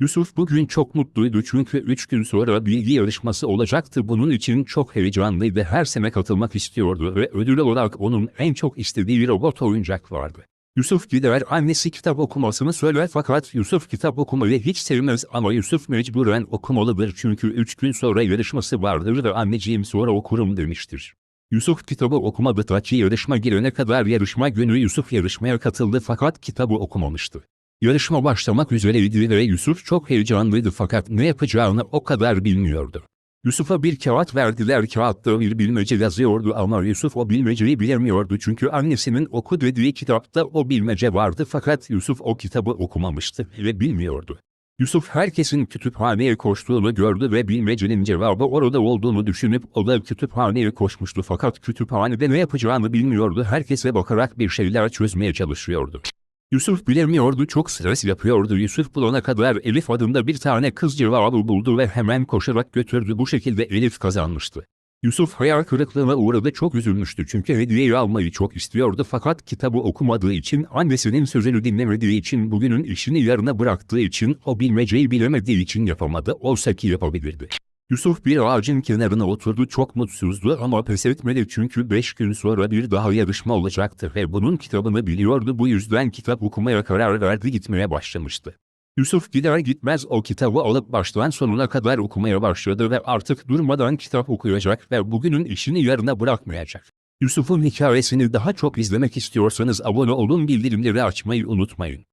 Yusuf bugün çok mutluydu çünkü 3 gün sonra bilgi yarışması olacaktı. Bunun için çok heyecanlıydı. Her sene katılmak istiyordu ve ödül olarak onun en çok istediği bir robot oyuncak vardı. Yusuf gider annesi kitap okumasını söyler fakat Yusuf kitap okumayı hiç sevmez ama Yusuf mecburen okumalıdır çünkü 3 gün sonra yarışması vardır ve anneciğim sonra okurum demiştir. Yusuf kitabı okumadı ta ki yarışma girene kadar yarışma günü Yusuf yarışmaya katıldı fakat kitabı okumamıştı. Yarışma başlamak üzereydi ve Yusuf çok heyecanlıydı fakat ne yapacağını o kadar bilmiyordu. Yusuf'a bir kağıt verdiler kağıtta bir bilmece yazıyordu ama Yusuf o bilmeceyi bilemiyordu çünkü annesinin oku dediği kitapta o bilmece vardı fakat Yusuf o kitabı okumamıştı ve bilmiyordu. Yusuf herkesin kütüphaneye koştuğunu gördü ve bilmecenin cevabı orada olduğunu düşünüp o da kütüphaneye koşmuştu fakat kütüphanede ne yapacağını bilmiyordu herkese bakarak bir şeyler çözmeye çalışıyordu. Yusuf bilemiyordu çok stres yapıyordu Yusuf bulana kadar Elif adında bir tane kız cevabı buldu ve hemen koşarak götürdü bu şekilde Elif kazanmıştı. Yusuf hayal kırıklığına uğradı çok üzülmüştü çünkü hediyeyi almayı çok istiyordu fakat kitabı okumadığı için annesinin sözünü dinlemediği için bugünün işini yarına bıraktığı için o bilmeceyi bilemediği için yapamadı oysa ki yapabilirdi. Yusuf bir ağacın kenarına oturdu çok mutsuzdu ama pes etmedi çünkü 5 gün sonra bir daha yarışma olacaktı ve bunun kitabını biliyordu bu yüzden kitap okumaya karar verdi gitmeye başlamıştı. Yusuf gider gitmez o kitabı alıp baştan sonuna kadar okumaya başladı ve artık durmadan kitap okuyacak ve bugünün işini yarına bırakmayacak. Yusuf'un hikayesini daha çok izlemek istiyorsanız abone olun bildirimleri açmayı unutmayın.